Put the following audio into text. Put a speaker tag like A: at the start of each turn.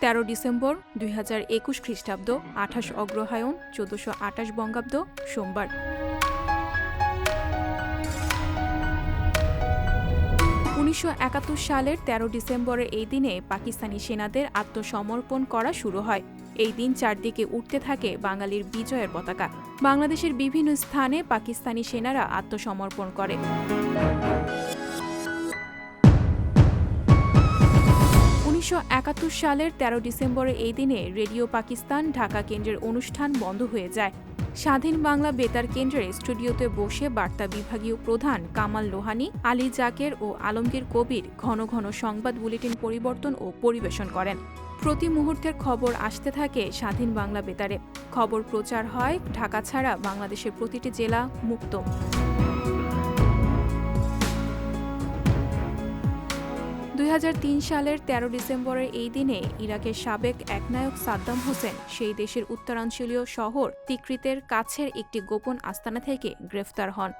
A: তেরো ডিসেম্বর দুই হাজার একুশ খ্রিস্টাব্দ, আঠাশ অগ্রহায়ণ, চোদ্দশো আঠাশ বঙ্গাব্দ, সোমবার। উনিশশো একাত্তর সালের ১৩ ডিসেম্বরের এই দিনে পাকিস্তানি সেনাদের আত্মসমর্পণ করা শুরু হয়। এই দিন চারদিকে উঠতে থাকে বাঙালির বিজয়ের পতাকা। বাংলাদেশের বিভিন্ন স্থানে পাকিস্তানি সেনারা আত্মসমর্পণ করে। উনিশশো একাত্তর সালের ১৩ ডিসেম্বরের এই দিনে রেডিও পাকিস্তান ঢাকা কেন্দ্রের অনুষ্ঠান বন্ধ হয়ে যায়। স্বাধীন বাংলা বেতার কেন্দ্রের স্টুডিওতে বসে বার্তা বিভাগীয় প্রধান কামাল লোহানি, আলী জাকের ও আলমগীর কবির ঘন ঘন সংবাদ বুলেটিন পরিবর্তন ও পরিবেশন করেন। প্রতি মুহূর্তের খবর আসতে থাকে স্বাধীন বাংলা বেতারে। খবর প্রচার হয় ঢাকা ছাড়া বাংলাদেশের প্রতিটি জেলা মুক্ত। দু হাজার তিন সালের ১৩ ডিসেম্বরের এই দিনে ইরাকের সাবেক একনায়ক সাদ্দাম হোসেন সেই দেশের উত্তরাঞ্চলীয় শহর তিকৃতের কাছের একটি গোপন আস্তানা থেকে গ্রেফতার হন।